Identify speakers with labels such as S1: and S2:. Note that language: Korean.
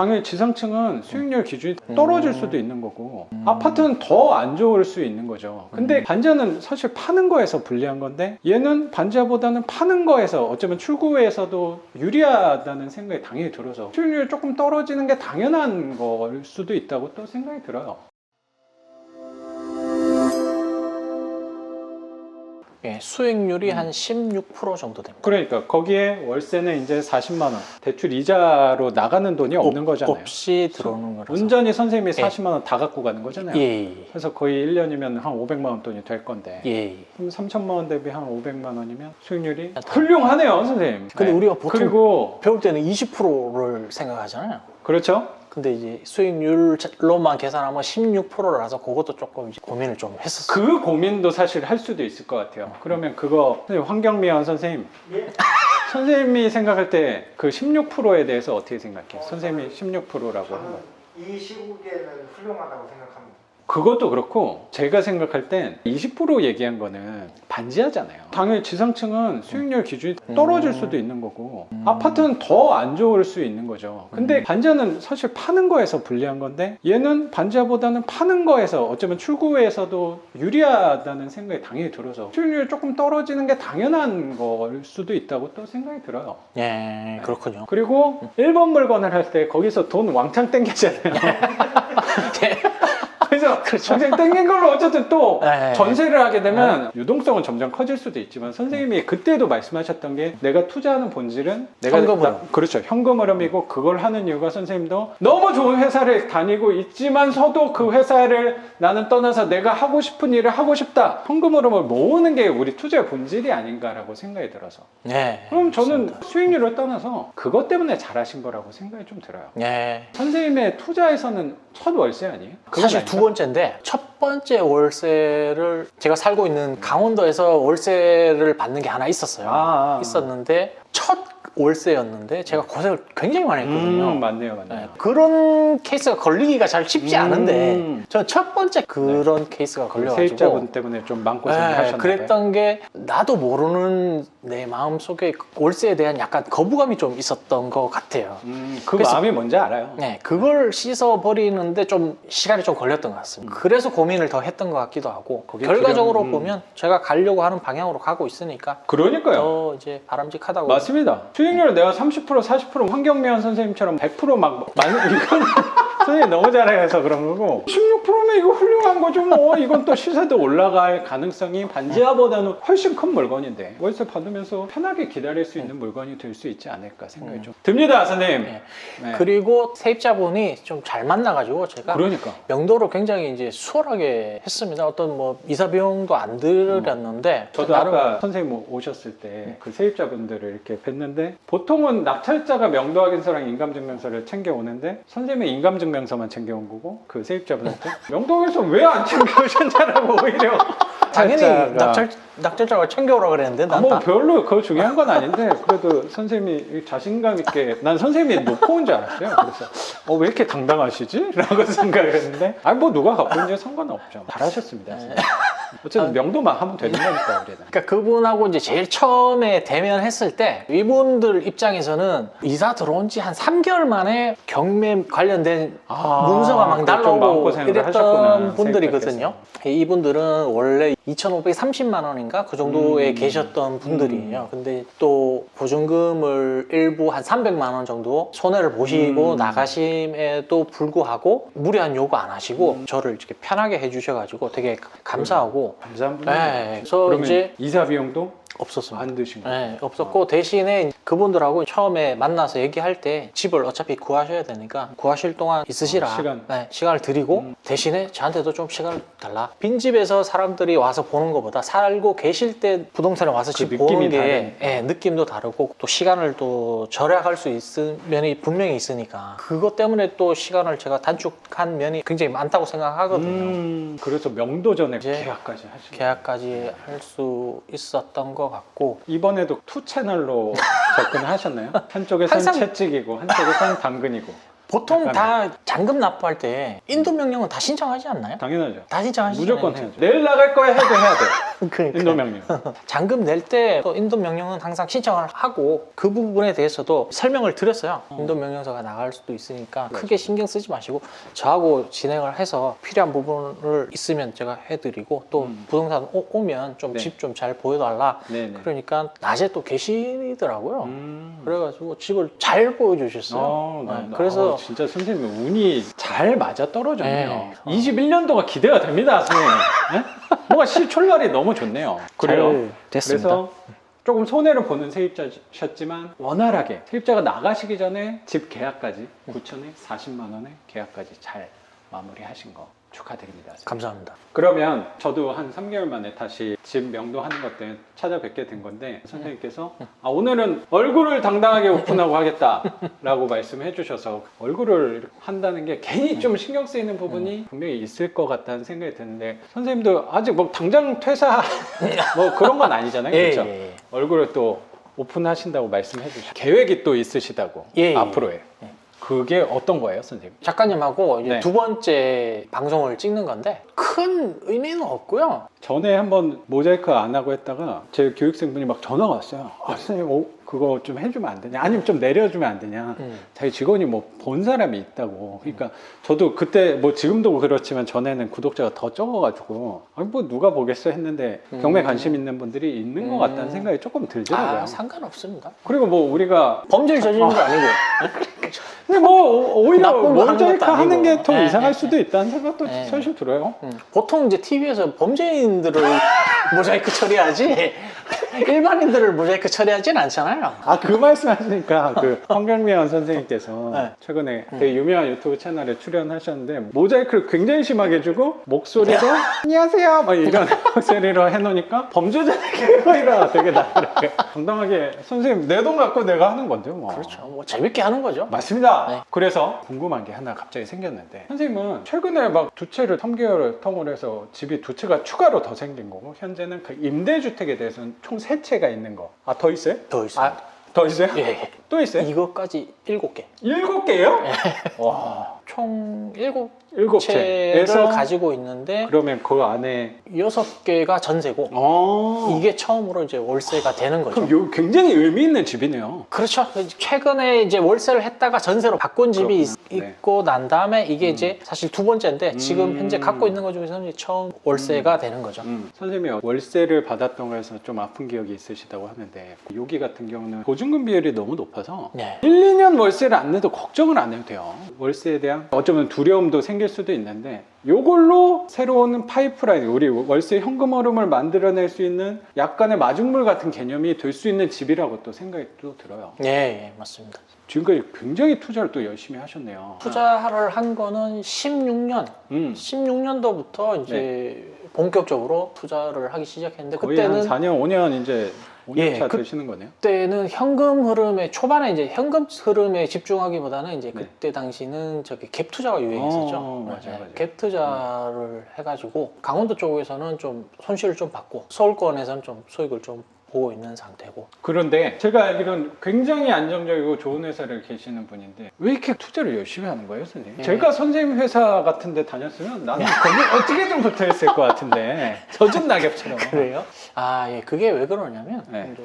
S1: 당연히 지상층은 수익률 기준이 떨어질 수도 있는 거고 아파트는 더 안 좋을 수 있는 거죠. 근데 반지하는 사실 파는 거에서 불리한 건데 얘는 반지하보다는 파는 거에서 어쩌면 출구에서도 유리하다는 생각이 당연히 들어서 수익률이 조금 떨어지는 게 당연한 걸 수도 있다고 또 생각이 들어요.
S2: 예, 수익률이 한 16% 정도 됩니다.
S1: 그러니까 거기에 월세는 이제 40만 원 대출 이자로 나가는 돈이 없는 거잖아요.
S2: 없이 들어오는 거라서.
S1: 온전히 선생님이
S2: 예.
S1: 40만 원 다 갖고 가는 거잖아요.
S2: 예, 예,
S1: 그래서 거의 1년이면 한 500만 원 돈이 될 건데
S2: 예. 예.
S1: 그럼 3천만 원 대비 한 500만 원이면 수익률이
S2: 아, 다-
S1: 훌륭하네요, 선생님.
S2: 근데
S1: 네.
S2: 우리가 보통-
S1: 그리고
S2: 배울 때는 20%를 생각하잖아요.
S1: 그렇죠?
S2: 근데 이제 수익률로만 계산하면 16%라서 그것도 조금 이제 고민을 좀 했었어요.
S1: 그 고민도 사실 할 수도 있을 것 같아요. 그러면 그거 황경미원 선생님 선생님이 생각할 때 그 16%에 대해서 어떻게 생각해요? 선생님이 16%라고 한 거.
S3: 이 시국에는 훌륭하다고 생각합니다.
S1: 그것도 그렇고 제가 생각할 땐 20% 얘기한 거는 반지하잖아요. 당연히 지상층은 수익률 기준이 떨어질 수도 있는 거고 아파트는 더 안 좋을 수 있는 거죠. 근데 반지하는 사실 파는 거에서 불리한 건데 얘는 반지하보다는 파는 거에서 어쩌면 출구에서도 유리하다는 생각이 당연히 들어서 수익률이 조금 떨어지는 게 당연한 걸 수도 있다고 또 생각이 들어요.
S2: 예, 그렇군요.
S1: 그리고 1번 물건을 할 때 거기서 돈 왕창 땡기잖아요. 그래서 굉장히 땡긴 걸로 어쨌든 또
S2: 네.
S1: 전세를 하게 되면 유동성은 점점 커질 수도 있지만 선생님이 그때도 말씀하셨던 게 내가 투자하는 본질은 내가
S2: 현금 흐름.
S1: 나- 그렇죠 현금 흐름이고 그걸 하는 이유가 선생님도 너무 좋은 회사를 다니고 있지만서도 그 회사를 나는 떠나서 내가 하고 싶은 일을 하고 싶다 현금 흐름을 모으는 게 우리 투자의 본질이 아닌가라고 생각이 들어서
S2: 예.
S1: 그럼 저는
S2: 맞습니다.
S1: 수익률을 떠나서 그것 때문에 잘하신 거라고 생각이 좀 들어요
S2: 예.
S1: 선생님의 투자에서는 첫 월세 아니에요?
S2: 사실
S1: 아닌가?
S2: 두 번째인데 첫 번째 월세를 제가 살고 있는 강원도에서 월세를 받는 게 하나 있었어요.
S1: 아, 아.
S2: 있었는데 첫 월세였는데 제가 고생을 굉장히 많이 했거든요.
S1: 음, 맞네요, 맞네요.
S2: 네, 그런 케이스가 걸리기가 잘 쉽지
S1: 음.
S2: 않은데 저는 첫 번째 그런 케이스가 걸려가지고
S1: 세입자분 때문에 좀 마음고생을
S2: 네,
S1: 하셨는데
S2: 그랬던 게 나도 모르는 내 마음 속에 월세에 대한 약간 거부감이 좀 있었던 것 같아요.
S1: 음, 그 마음이 뭔지 알아요.
S2: 네, 그걸 씻어 버리는데 좀 시간이 좀 걸렸던 것 같습니다. 그래서 고민 을 더 했던 것 같기도 하고 결과적으로
S1: 두려움, 음.
S2: 보면 제가 가려고 하는 방향으로 가고 있으니까
S1: 그러니까요.
S2: 더 이제 바람직하다고
S1: 맞습니다. 수익률 내가 30% 40% 황경미원 선생님처럼 100%막 많은 이건 선생님 너무 잘해서 그런 거고 16%면 이거 훌륭한 거죠 뭐 이건 또 시세도 올라갈 가능성이 반지하보다는 훨씬 큰 물건인데 월세 받으면서 편하게 기다릴 수 있는 물건이 될 수 있지 않을까 생각이 좀 듭니다 선생님.
S2: 네.
S1: 네.
S2: 그리고 세입자분이 좀 잘 만나가지고 제가
S1: 그러니까
S2: 명도를 굉장히 이제 수월하게 했습니다. 어떤 뭐 이사 비용도 안 들였는데
S1: 저도
S2: 나름
S1: 아까 선생님 오셨을 때 그 세입자분들을 이렇게 뵀는데 보통은 낙찰자가 명도 확인서랑 인감증명서를 챙겨 오는데 선생님은 인감증명서만 챙겨 온 거고 그 세입자분한테 명도 확인서 왜 안 챙겨 오셨냐라고 오히려
S2: 당연히
S1: 낙찰자가-
S2: 낙찰 낙찰자가 챙겨오라 그랬는데
S1: 아, 난뭐
S2: 다-
S1: 별로 그거 중요한 건 아닌데 그래도 선생님이 자신감 있게 난 선생님이 놓고 온 줄 알았어요. 그래서 어, 왜 이렇게 당당하시지? 라고 생각을 했는데 아니 뭐 누가 갖고 있는지 상관은 없죠. 잘하셨습니다.
S2: 네.
S1: 선생님. 어쨌든 명도만 하면 되는 거니까 우리는.
S2: 그러니까 그분하고 이제 제일 처음에 대면했을 때 이분들 입장에서는 이사 들어온 지 한 3개월 만에 경매 관련된
S1: 아,
S2: 문서가
S1: 막좀
S2: 날라오고
S1: 마음고생을 하셨구나,
S2: 이랬던 분들이거든요. 이분들은 원래 2,530만 원인가 그 정도에
S1: 음.
S2: 계셨던 분들이에요. 근데 또 보증금을 일부 한 300만 원 정도 손해를 보시고
S1: 음.
S2: 나가심에도 불구하고 무리한 요구 안 하시고
S1: 음.
S2: 저를 이렇게 편하게 해주셔가지고 되게 감사하고
S1: 감사한 분.
S2: 네, 그래서
S1: 그러면
S2: 이제
S1: 이사 비용도
S2: 없었습니다.
S1: 안 드신 거예요?
S2: 네, 없었고 대신에 그분들하고 처음에 만나서 얘기할 때 집을 어차피 구하셔야 되니까 구하실 동안 있으시라
S1: 어, 시간.
S2: 네, 시간을 드리고
S1: 음.
S2: 대신에 저한테도 좀 시간을 달라 빈 집에서 사람들이 와서 보는 것보다 살고 계실 때 부동산에 와서
S1: 그
S2: 집 보는 게. 예, 느낌도 다르고 또 시간을 또 절약할 수 있는 면이 분명히 있으니까 그것 때문에 또 시간을 제가 단축한 면이 굉장히 많다고 생각하거든요
S1: 음, 그래서 명도 전에 계약까지 거예요?
S2: 계약까지 할 수 있었던 것 같고
S1: 이번에도 투 채널로 접근을 하셨나요? 한쪽에선
S2: 항상-
S1: 채찍이고 한쪽에선 당근이고
S2: 보통 다 잔금 납부할 때 인도 명령은 다 신청하지 않나요?
S1: 당연하죠.
S2: 다 신청하시죠.
S1: 무조건 해야죠. 내일 나갈 거야 해도 해야 돼.
S2: 그러니까.
S1: 인도 명령.
S2: 잔금 낼때또 인도 명령은 항상 신청을 하고 그 부분에 대해서도 설명을 드렸어요. 인도 명령서가 나갈 수도 있으니까 크게 신경 쓰지 마시고 저하고 진행을 해서 필요한 부분을 있으면 제가 해드리고 또
S1: 음.
S2: 부동산 오, 오면 좀
S1: 네.
S2: 집좀 잘 보여달라.
S1: 네네.
S2: 그러니까 낮에 또 계시더라고요.
S1: 음.
S2: 그래가지고 집을 잘 보여주셨어요.
S1: 어, 나-
S2: 네,
S1: 나-
S2: 그래서
S1: 어, 진짜 선생님 운이 잘 맞아 떨어졌네요.
S2: 네.
S1: 21년도가 기대가 됩니다, 선생님. 네? 뭔가 실출날이 너무 좋네요.
S2: 잘 됐습니다.
S1: 그래서 조금 손해를 보는 세입자셨지만 원활하게 세입자가 나가시기 전에 집 계약까지 9천에 40만 원의 계약까지 잘 마무리하신 거 축하드립니다.
S2: 감사합니다.
S1: 그러면 저도 한 3개월 만에 다시 집 명도하는 것 때문에 찾아뵙게 된 건데 선생님께서 아, 오늘은 얼굴을 당당하게 오픈하고 하겠다라고 말씀해 주셔서 얼굴을 한다는 게 괜히 좀 신경 쓰이는 부분이 분명히 있을 것 같다는 생각이 드는데 선생님도 아직 뭐 당장 퇴사 뭐 그런 건 아니잖아요.
S2: 예,
S1: 그렇죠?
S2: 예, 예.
S1: 얼굴을 또 오픈하신다고 말씀해 주셨고 계획이 또 있으시다고
S2: 예, 예.
S1: 앞으로의 그게 어떤 거예요, 선생님?
S2: 작가님하고 이제
S1: 네.
S2: 두 번째 방송을 찍는 건데 큰 의미는 없고요.
S1: 전에 한번 모자이크 안 하고 했다가 제 교육생분이 막 전화가 왔어요. 아, 선생님, 어, 그거 좀 해주면 안 되냐? 아니면 좀 내려주면 안 되냐?
S2: 음.
S1: 자기 직원이 뭐 본 사람이 있다고. 그러니까 저도 그때 뭐 지금도 그렇지만 전에는 구독자가 더 적어가지고 아니 뭐 누가 보겠어 했는데
S2: 음.
S1: 경매 관심 있는 분들이 있는 것
S2: 음.
S1: 같다는 생각이 조금 들더라고요.
S2: 아, 상관없습니다.
S1: 그리고 뭐 우리가
S2: 범죄를 저지른 거 아니고.
S1: 근데 뭐 오- 오히려
S2: 거 하는
S1: 모자이크
S2: 것도 아니고.
S1: 하는 게더
S2: 네,
S1: 이상할
S2: 네,
S1: 수도 있다는 생각도
S2: 네.
S1: 사실 들어요.
S2: 음, 보통 이제 TV에서 범죄인들을 모자이크 처리하지 일반인들을 모자이크 처리하진 않잖아요.
S1: 아 그 말씀 하시니까 그 황경미원 선생님께서
S2: 네.
S1: 최근에 되게 유명한 유튜브 채널에 출연하셨는데 모자이크를 굉장히 심하게 해주고 목소리도 안녕하세요 막 이런 목소리로 해놓으니까 범죄자에게 이라 되게 나더라고요 당당하게 선생님 내 돈 갖고 내가 하는 건데 뭐
S2: 그렇죠. 뭐 재밌게 하는 거죠.
S1: 맞습니다.
S2: 네.
S1: 그래서 궁금한 게 하나 갑자기 생겼는데 선생님은 최근에 막 두 채를 3개월 통을 해서 집이 두 채가 추가로 더 생긴 거고 현재는 그 임대주택에 대해서는 총세 채가 있는 거. 아 더 있어요?
S2: 더 있습니다.
S1: 아, 더 있어요?
S2: 예, 예.
S1: 또 있어요?
S2: 이것까지 일곱 개.
S1: 일곱 개요? 와,
S2: 총 일곱
S1: 일곱
S2: 채를
S1: 채에서
S2: 가지고 있는데
S1: 그러면 그 안에
S2: 여섯 개가 전세고
S1: 어
S2: 이게 처음으로 이제 월세가 되는 거죠.
S1: 그럼 요 굉장히 의미 있는 집이네요.
S2: 그렇죠. 최근에 이제 월세를 했다가 전세로 바꾼 집이
S1: 그렇구나.
S2: 있,
S1: 네.
S2: 고난 다음에 이게
S1: 음.
S2: 이제 사실 두 번째인데 지금
S1: 음.
S2: 현재 갖고 있는 것 중에서는 처음 월세가 되는 거죠.
S1: 음, 선생님이 월세를 받았던 거에서 좀 아픈 기억이 있으시다고 하는데 여기 같은 경우는 보증금 비율이 너무 높아서
S2: 네.
S1: 1, 2년 월세를 안 내도 걱정을 안 해도 돼요. 월세에 대한 어쩌면 두려움도 생길 수도 있는데 요걸로 새로운 파이프라인, 우리 월세 현금 흐름을 만들어낼 수 있는 약간의 마중물 같은 개념이 될 수 있는 집이라고 또 생각이 또 들어요.
S2: 예, 예, 맞습니다.
S1: 지금까지 굉장히 투자를 또 열심히 하셨네요.
S2: 투자를 한 거는 16년,
S1: 음,
S2: 16년도부터 이제 본격적으로 투자를 하기 시작했는데 그때는
S1: 한 4년, 5년 이제 5년
S2: 예,
S1: 차
S2: 그-
S1: 되시는 거네요.
S2: 그때는 현금 흐름에 초반에 이제 현금 흐름에 집중하기보다는 이제
S1: 네.
S2: 그때 당시는 저기 갭 투자가 유행했었죠.
S1: 어, 맞아요,
S2: 네,
S1: 맞아요.
S2: 갭 투자 를 해가지고 강원도 쪽에서는 좀 손실을 좀 받고 서울권에서는 좀 수익을 좀 보고 있는 상태고.
S1: 그런데 제가 알기로는 굉장히 안정적이고 좋은 회사를 계시는 분인데 왜 이렇게 투자를 열심히 하는 거예요, 선생님?
S2: 예.
S1: 제가 선생님 회사 같은 데 다녔으면 나는 거기 어떻게든 붙어 있을 것 같은데 젖은 낙엽처럼.
S2: 그래요? 아, 예, 그게 왜 그러냐면
S1: 네.